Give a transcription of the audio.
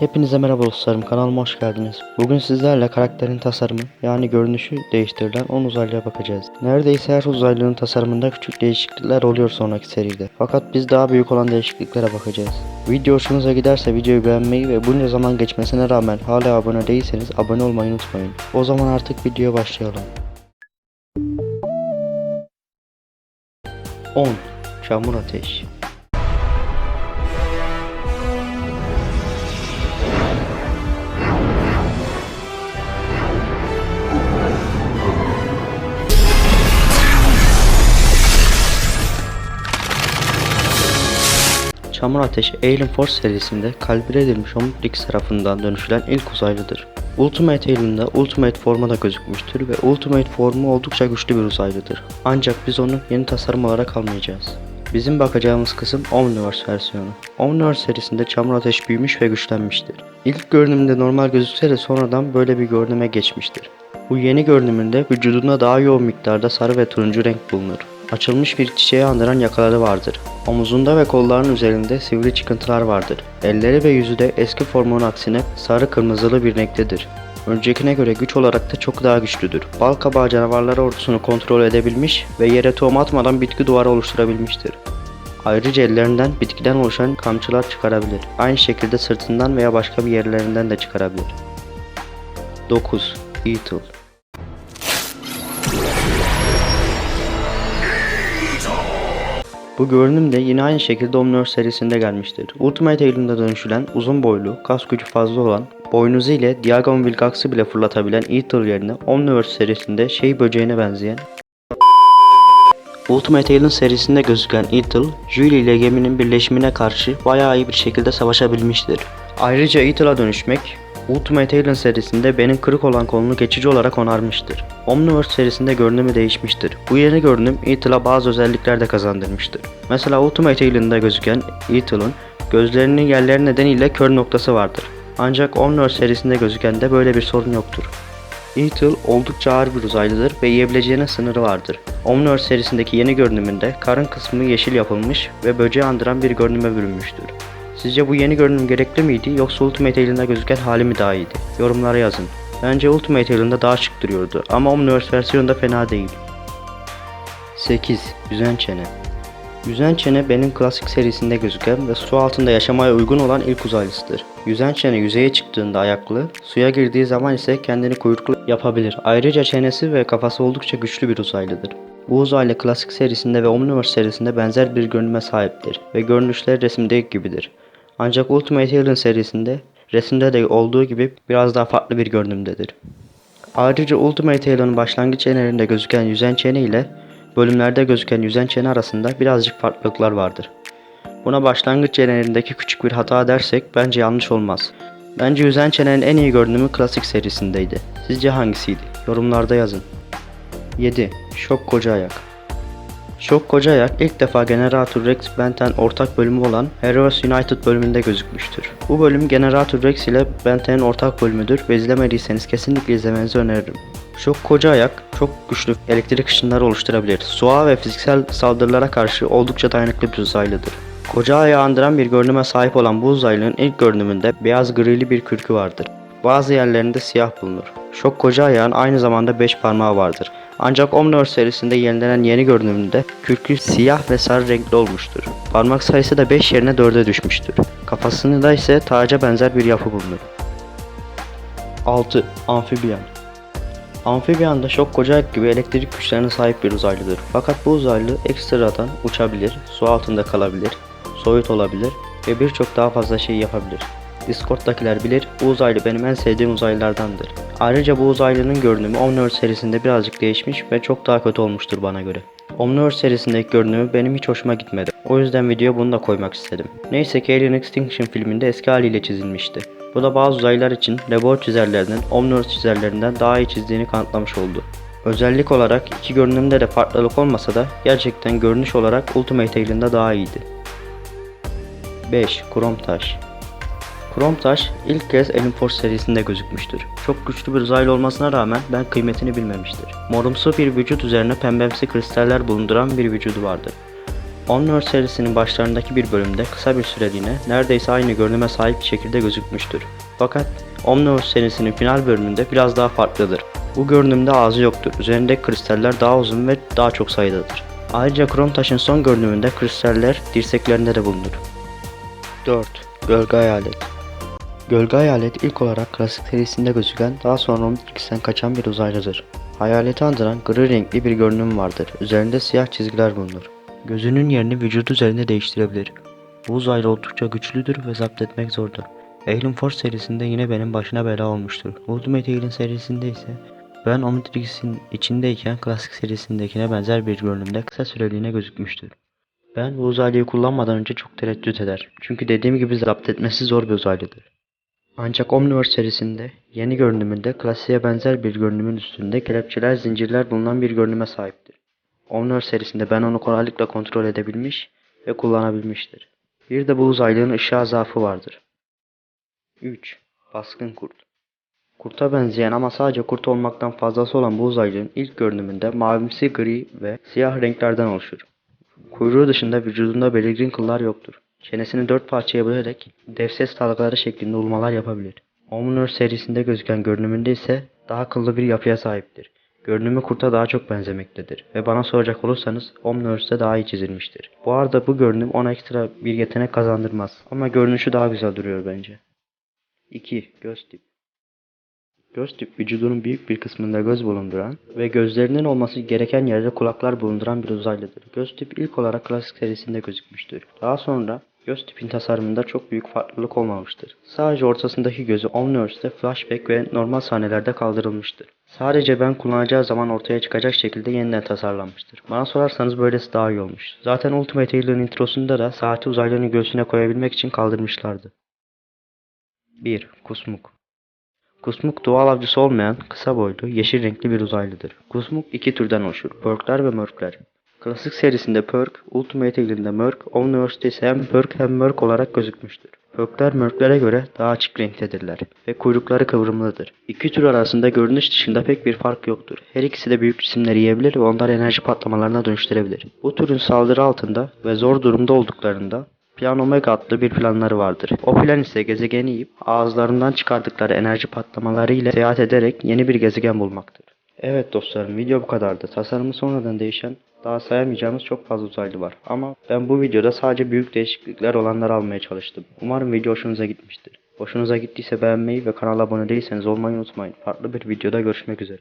Hepinize merhaba dostlarım kanalıma hoş geldiniz. Bugün sizlerle karakterin tasarımı yani görünüşü değiştirilen 10 uzaylıya bakacağız. Neredeyse her uzaylının tasarımında küçük değişiklikler oluyor sonraki seride. Fakat biz daha büyük olan değişikliklere bakacağız. Video hoşunuza giderse videoyu beğenmeyi ve bunca zaman geçmesine rağmen hala abone değilseniz abone olmayı unutmayın. O zaman artık videoya başlayalım. 10. Çamur Ateş Çamur Ateş Alien Force serisinde kalibre edilmiş Omnitrix tarafından dönüşülen ilk uzaylıdır. Ultimate Alien'da Ultimate forma da gözükmüştür ve Ultimate formu oldukça güçlü bir uzaylıdır. Ancak biz onu yeni tasarım olarak almayacağız. Bizim bakacağımız kısım Omniverse versiyonu. Omniverse serisinde Çamur Ateş büyümüş ve güçlenmiştir. İlk görünümünde normal gözükse de sonradan böyle bir görünüme geçmiştir. Bu yeni görünümünde vücudunda daha yoğun miktarda sarı ve turuncu renk bulunur. Açılmış bir çiçeği andıran yakaları vardır. Omuzunda ve kollarının üzerinde sivri çıkıntılar vardır. Elleri ve yüzü de eski formunun aksine sarı kırmızılı bir renktedir. Öncekine göre güç olarak da çok daha güçlüdür. Bal kabağı canavarları ordusunu kontrol edebilmiş ve yere tohum atmadan bitki duvarı oluşturabilmiştir. Ayrıca ellerinden bitkiden oluşan kamçılar çıkarabilir. Aynı şekilde sırtından veya başka bir yerlerinden de çıkarabilir. 9. Beetle Bu görünüm de yine aynı şekilde Omniverse serisinde gelmiştir. Ultimate Alien'da dönüşülen uzun boylu, kas gücü fazla olan, boynuzu ile Diagon Vilgax'ı bile fırlatabilen Eater yerine Omniverse serisinde şey böceğine benzeyen Ultimate Alien serisinde gözüken Ethel, Julie ile geminin birleşimine karşı bayağı iyi bir şekilde savaşabilmiştir. Ayrıca Ethel'a dönüşmek, Ultimate Alien serisinde benim kırık olan kolunu geçici olarak onarmıştır. Omniverse serisinde görünümü değişmiştir. Bu yeni görünüm Ethel'a bazı özellikler de kazandırmıştır. Mesela Ultimate Alien'da gözüken Ethel'ın gözlerinin yerleri nedeniyle kör noktası vardır. Ancak Omniverse serisinde gözüken de böyle bir sorun yoktur. Ethel oldukça ağır bir uzaylıdır ve yiyebileceğinin sınırı vardır. Omniverse serisindeki yeni görünümünde karın kısmı yeşil yapılmış ve böceği andıran bir görünüme bürünmüştür. Sizce bu yeni görünüm gerekli miydi yoksa Ultimate Alien'da gözüken hali mi daha iyiydi? Yorumlara yazın. Bence Ultimate Alien'da daha şık duruyordu ama Omniverse versiyonunda fena değil. 8. Yüzen Çene Yüzen Çene benim klasik serisinde gözüken ve su altında yaşamaya uygun olan ilk uzaylısıdır. Yüzen Çene yüzeye çıktığında ayaklı, suya girdiği zaman ise kendini kuyruklu yapabilir. Ayrıca çenesi ve kafası oldukça güçlü bir uzaylıdır. Bu uzaylı klasik serisinde ve Omniverse serisinde benzer bir görünüme sahiptir ve görünüşleri resimdeki gibidir. Ancak Ultimate Alien serisinde resimde de olduğu gibi biraz daha farklı bir görünümdedir. Ayrıca Ultimate Alien'ın başlangıç çenelerinde gözüken yüzen çene ile bölümlerde gözüken yüzen çene arasında birazcık farklılıklar vardır. Buna başlangıç çenelerindeki küçük bir hata dersek bence yanlış olmaz. Bence yüzen çenenin en iyi görünümü klasik serisindeydi. Sizce hangisiydi? Yorumlarda yazın. 7. Şok Koca Ayak Şok Koca Ayak ilk defa Generator Rex Benten ortak bölümü olan Heroes United bölümünde gözükmüştür. Bu bölüm Generator Rex ile Benten'in ortak bölümüdür ve izlemediyseniz kesinlikle izlemenizi öneririm. Şok Koca Ayak çok güçlü elektrik ışınları oluşturabilir. Suğa ve fiziksel saldırılara karşı oldukça dayanıklı bir uzaylıdır. Koca ayağı andıran bir görünüme sahip olan bu uzaylının ilk görünümünde beyaz grili bir kürkü vardır. Bazı yerlerinde siyah bulunur. Şok koca ayağın aynı zamanda 5 parmağı vardır. Ancak Omniverse serisinde yenilenen yeni görünümünde kürkü siyah ve sarı renkli olmuştur. Parmak sayısı da 5 yerine 4'e düşmüştür. Kafasında ise taca benzer bir yapı bulunur. 6. Amfibiyan Amfibiyan da şok koca ayak gibi elektrik güçlerine sahip bir uzaylıdır. Fakat bu uzaylı ekstradan uçabilir, su altında kalabilir, soyut olabilir ve birçok daha fazla şey yapabilir. Discord'dakiler bilir, bu uzaylı benim en sevdiğim uzaylılardandır. Ayrıca bu uzaylının görünümü Omniverse serisinde birazcık değişmiş ve çok daha kötü olmuştur bana göre. Omniverse serisindeki görünümü benim hiç hoşuma gitmedi. O yüzden videoya bunu da koymak istedim. Neyse ki Alien Extinction filminde eski haliyle çizilmişti. Bu da bazı uzaylılar için Rebor çizerlerinin Omniverse çizerlerinden daha iyi çizdiğini kanıtlamış oldu. Özellik olarak iki görünümde de farklılık olmasa da gerçekten görünüş olarak Ultimate Alien'da daha iyiydi. 5. Krom Taş Krom Taş ilk kez Alien Force serisinde gözükmüştür. Çok güçlü bir uzaylı olmasına rağmen ben kıymetini bilmemiştir. Morumsu bir vücut üzerine pembemsi kristaller bulunduran bir vücudu vardır. Omniverse serisinin başlarındaki bir bölümde kısa bir süreliğine neredeyse aynı görünüme sahip bir şekilde gözükmüştür. Fakat Omniverse serisinin final bölümünde biraz daha farklıdır. Bu görünümde ağzı yoktur. Üzerindeki kristaller daha uzun ve daha çok sayıdadır. Ayrıca Krom Taş'ın son görünümünde kristaller dirseklerinde de bulunur. 4. Gölge Hayalet Gölge Hayalet ilk olarak klasik serisinde gözüken daha sonra Omnitrix'ten kaçan bir uzaylıdır. Hayaleti andıran gri renkli bir görünüm vardır. Üzerinde siyah çizgiler bulunur. Gözünün yerini vücudu üzerinde değiştirebilir. Bu uzaylı oldukça güçlüdür ve zapt etmek zordur. Alien Force serisinde yine benim başına bela olmuştur. Ultimate Alien serisinde ise ben Omnitrix'in içindeyken klasik serisindekine benzer bir görünümde kısa süreliğine gözükmüştür. Ben bu uzaylıyı kullanmadan önce çok tereddüt eder. Çünkü dediğim gibi zapt etmesi zor bir uzaylıdır. Ancak Omniverse serisinde yeni görünümünde klasiğe benzer bir görünümün üstünde kelepçeler, zincirler bulunan bir görünüme sahiptir. Omniverse serisinde ben onu kolaylıkla kontrol edebilmiş ve kullanabilmiştir. Bir de bu uzaylığın ışığa zaafı vardır. 3. Baskın Kurt Kurta benzeyen ama sadece kurt olmaktan fazlası olan bu uzaylının ilk görünümünde mavimsi gri ve siyah renklerden oluşur. Kuyruğu dışında vücudunda belirgin kıllar yoktur. Çenesini dört parçaya bölerek devses dalgaları şeklinde ulmalar yapabilir. Omniverse serisinde gözüken görünümünde ise daha kıllı bir yapıya sahiptir. Görünümü kurta daha çok benzemektedir ve bana soracak olursanız Omniverse'de daha iyi çizilmiştir. Bu arada bu görünüm ona ekstra bir yetenek kazandırmaz ama görünüşü daha güzel duruyor bence. 2. Göz tip Göz tip vücudunun büyük bir kısmında göz bulunduran ve gözlerinin olması gereken yerde kulaklar bulunduran bir uzaylıdır. Göz tip ilk olarak klasik serisinde gözükmüştür. Daha sonra göz tipin tasarımında çok büyük farklılık olmamıştır. Sadece ortasındaki gözü Omniverse'de flashback ve normal sahnelerde kaldırılmıştır. Sadece ben kullanacağı zaman ortaya çıkacak şekilde yeniden tasarlanmıştır. Bana sorarsanız böylesi daha iyi olmuş. Zaten Ultimate Alien introsunda da saati uzaylının göğsüne koyabilmek için kaldırmışlardı. 1. Kusmuk Kusmuk doğal avcısı olmayan, kısa boylu, yeşil renkli bir uzaylıdır. Kusmuk iki türden oluşur. Perkler ve Mörkler. Klasik serisinde Perk, Ultimate Alien'de Mörk, Omniverse'de ise hem Perk hem Mörk olarak gözükmüştür. Perkler Mörklere göre daha açık renktedirler ve kuyrukları kıvrımlıdır. İki tür arasında görünüş dışında pek bir fark yoktur. Her ikisi de büyük cisimleri yiyebilir ve onları enerji patlamalarına dönüştürebilir. Bu türün saldırı altında ve zor durumda olduklarında Plan Omega adlı bir planları vardır. O plan ise gezegeni yiyip ağızlarından çıkardıkları enerji patlamaları ile seyahat ederek yeni bir gezegen bulmaktır. Evet dostlarım video bu kadardı. Tasarımı sonradan değişen daha sayamayacağımız çok fazla uzaylı var. Ama ben bu videoda sadece büyük değişiklikler olanları almaya çalıştım. Umarım video hoşunuza gitmiştir. Hoşunuza gittiyse beğenmeyi ve kanala abone değilseniz olmayı unutmayın. Farklı bir videoda görüşmek üzere.